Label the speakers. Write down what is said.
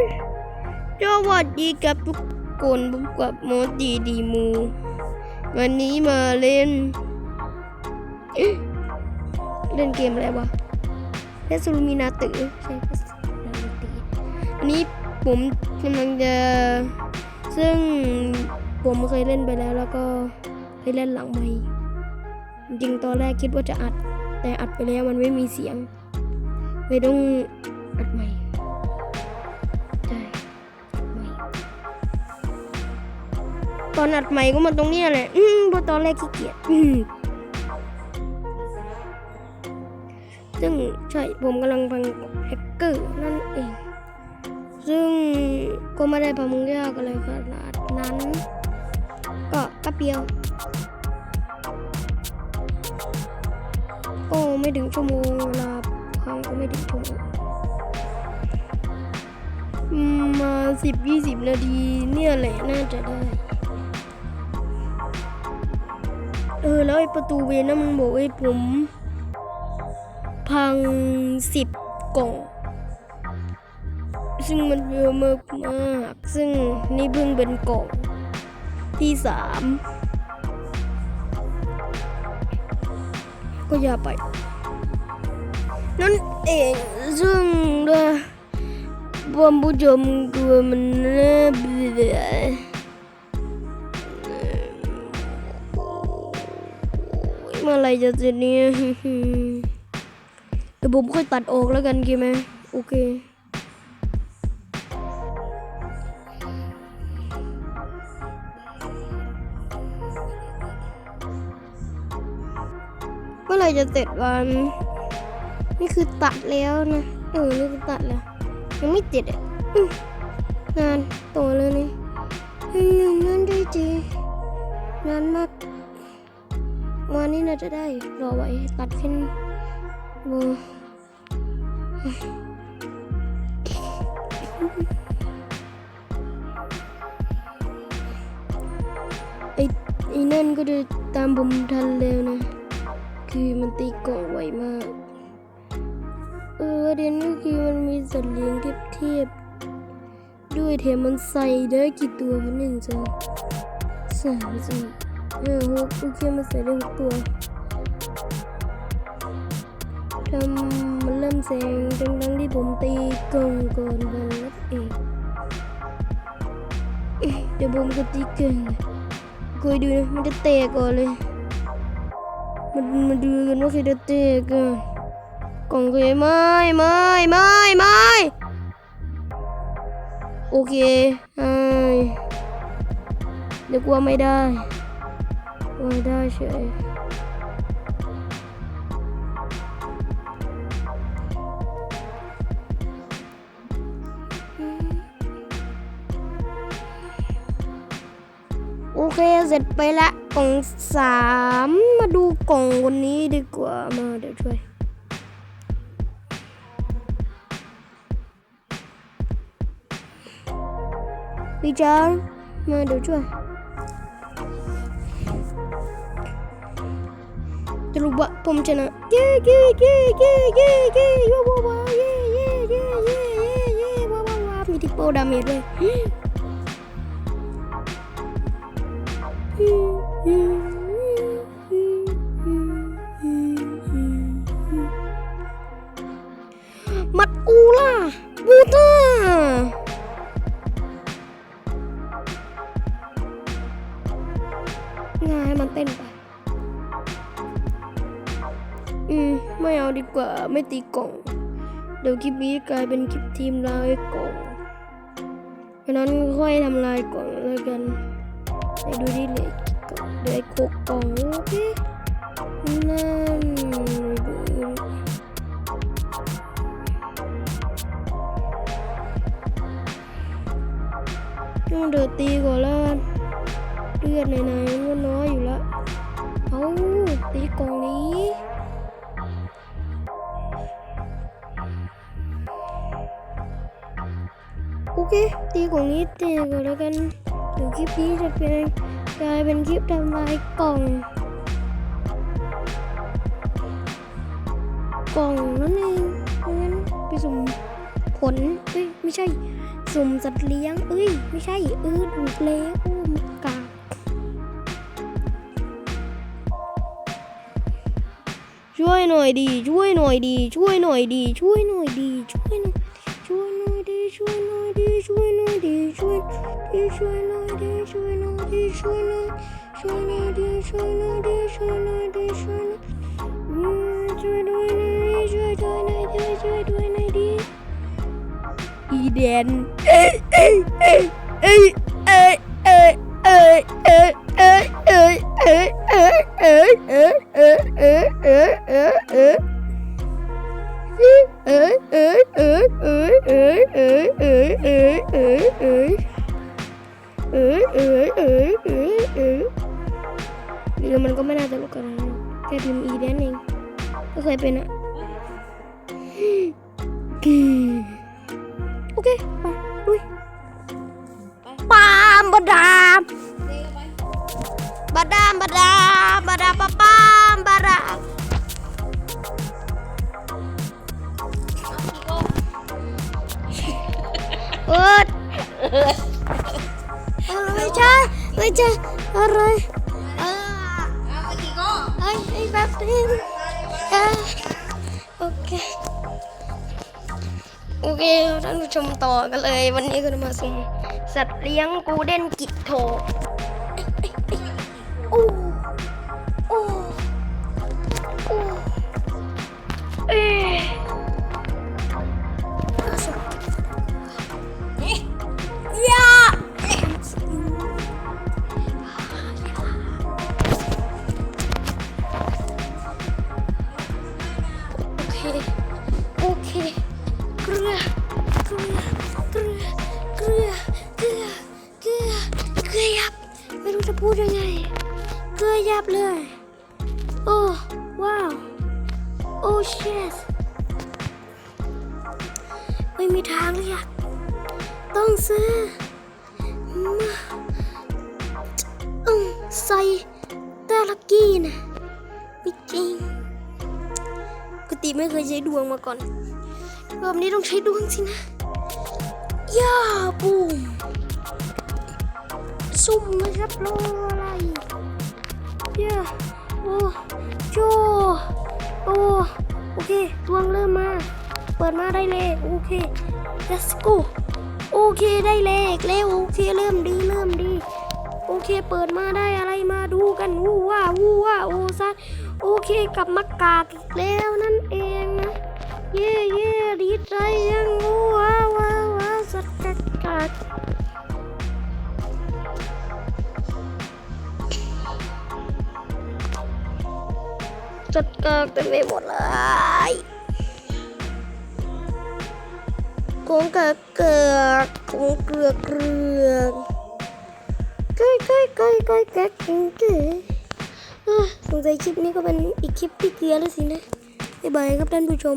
Speaker 1: สวัสดีกับทุกคนพบกับโมดีดีมู วันนี้มาเล่น เล่นเกมอะไรวะเล่นซูมินาตือใช่ปะอันนี้ผมกำลังจะซึ่งผมเคยเล่นไปแล้วแล้วก็เคยเล่นหลังไม่จริงตอนแรกคิดว่าจะอัด แต่อัดไปแล้วมันไม่มีเสียงเลยต้องอัดใหม่ ตอนอัดใหม่ก็มาตรงเนี้ยแหละ อืมเพราะตอนแรกขี้เกียจอืมซึ่งใช่ผมกำลังฟังแฮกเกอร์นั่นเอง ซึ่งก็ไม่ได้พามึงยากอะไรขนาดนั้น ก็แป๊บเดียวโอ้ไม่ถึงชั่วโมงเวลาพังก็ไม่ถึงชั่วโมงมาสิบยี่สิบนาทีเนี่ยแหละน่าจะได้ เออ แล้วไอ้ประตูเวนนั่นมันบอกให้ผมพังสิบกล่อง ซึ่งมันเยอะมากมากซึ่งนี่เพิ่งเป็นกล่อง ที่สามก็อย่าไป นั่นเองซึ่งด้วยผมผู้ชมกลัวมันน่าเบื่อ มื่อไรจะเสร็จเนี่ยเดี๋ยวผมค่อยตัดออกแล้วกันโอเคไหมโอเคเมื่อไรจะเสร็จวันนี่คือตัดแล้วนะเออนี่คือตัดแล้วยังไม่เสร็จอะนานตัวเลยนี่เฮ้ยนานด้จีนานมาก นนี้น่าจะได้รอไว้ตัดแค่นี้โอ้ไอ้ไอ้นั่นก็จะตามผมทันแล้วนะ คือมันตีกล่องไวมาก เออเดนก็คือมันมีสัตว์เลี้ยงเทียบด้วยแถมมันใส่ได้กี่ตัวมันหนึ่งสองสามสี่ ห้าหกโอเคมันใส่ได้หกตัวทำมันเริ่มแซงทั้งๆที่ผมตีกล่องก่อนวันนัดเองเอ๊ะเดี๋ยวผมก็ตีเก่งคอยดูนะมันจะเตะก่อนเลย มันมาดูกันว่าใครจะเตะกันกล่องเคยไม่ไม่ไม่ไม่โอเคไอ้เดี๋ยวกลัวไม่ได้ ไม่ได้เฉยโอเค เสร็จไปละกล่องสามมาดูกล่องคนนี้ดีกว่า มาเดี๋ยวช่วยพี่จอนมาเดี๋ยวช่วย สรุปว่าผมชนะเย้เย้เย้เดีกว่าไม่ตีกล่อง เดี๋ยวคลิปนี้กลายเป็นคลิปทีมลายกล่องเพราะนั้นค่อยทำลายกล่องแล้วกันไปดูดิเหลยกล่องเหลยหกกล่องโอเคนั่นต้องเดือดตีก่อนแล้วเลือดในในมันก็น้อยอยู่แล้วเอาตีกล่องนี้ โอเคตีกล่องนี้ตะก่อนแล้วกันเดี๋ยวคลิปนี้จะเป็นกลายเป็นคลิปทำลายกล่อง กล่องนั่นเองเพราะงั้นไปสุ่มผลเอ้ยไม่ใช่ สุ่มสัตว์เลี้ยง เอ้ยไม่ใช่เออถูกแล้วโอ้มกาช่วยหน่อยดี ช่วยหน่อยดี ช่วยหน่อยดี ช่วยหน่อยดี ช่วยหน่อยช่วย this one, or this one, or this one, this one, or this one, or this one, เอ้ยเอ้ยเออหรือมันก็ไม่น่าจะรู้กันนะแค่พิมพ์อีเดนเองก็เคยเป็นอะโอเคไปลุยปามบดามบดามบดามบดามปะปามบดามเอิด ใช่ไม่ใช่อะไรเออไอ้ไอ้แบบนี้เออโอเคโอเคท่านผู้ชมต่อกันเลย วันนี้ก็จะมาสุ่มสัตว์เลี้ยงกูเด้นกิโทโอ้โอ้ เชสไม่มีทางเลยอะต้องซื้อมาอืมใส่แต่ละกี้นะไม่จริงปกติไม่เคยใช้ดวงมาก่อนรอบนี้ต้องใช้ดวงสินะ ย่าบูมซุ่มนะครับรออะไรย่าโอ้โจ โอ้โอเคดวงเริ่มมา เปิดมาได้เลยโอเค let's go โอเคได้เลขแล้วโอเคเริ่มดีเริ่มดี โอเคเปิดมาได้อะไรมาดูกันวู้ว่าวู้ว่าโอซัดโอเคกลับมากากอีกแล้วนั่นเอง หมดเลยของกะเกือกุ้งเกลือกเกลือกเก้ยก้ยเก้ยเก้ยเก้ยเก้งเก้ยอะสงสัยคลิปนี้ก็เป็นอีกคลิปที่เกลือแล้วสินะบ๊ายบายครับท่านผู้ชม